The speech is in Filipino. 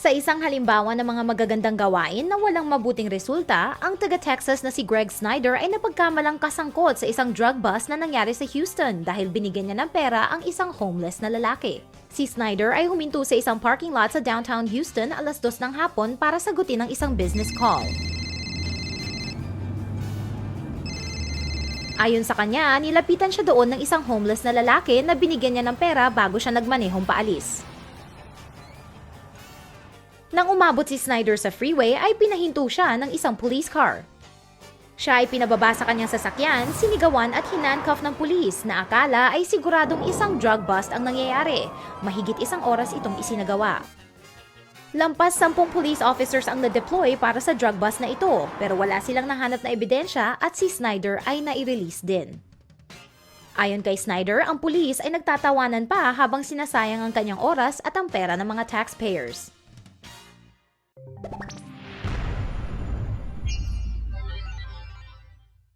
Sa isang halimbawa ng mga magagandang gawain na walang mabuting resulta, ang taga-Texas na si Greg Snyder ay napagkamalang kasangkot sa isang drug bust na nangyari sa Houston dahil binigyan niya ng pera ang isang homeless na lalaki. Si Snyder ay huminto sa isang parking lot sa downtown Houston alas dos ng hapon para sagutin ang isang business call. Ayon sa kanya, nilapitan siya doon ng isang homeless na lalaki na binigyan niya ng pera bago siya nagmanehong paalis. Nang umabot si Snyder sa freeway ay pinahinto siya ng isang police car. Siya ay pinababa sa kanyang sasakyan, sinigawan at hinandcuff ng pulis na akala ay siguradong isang drug bust ang nangyayari. Mahigit isang oras itong isinagawa. Lampas sampung police officers ang na-deploy para sa drug bust na ito, pero wala silang nahanap na ebidensya at si Snyder ay nai-release din. Ayon kay Snyder, ang pulis ay nagtatawanan pa habang sinasayang ang kanyang oras at ang pera ng mga taxpayers. you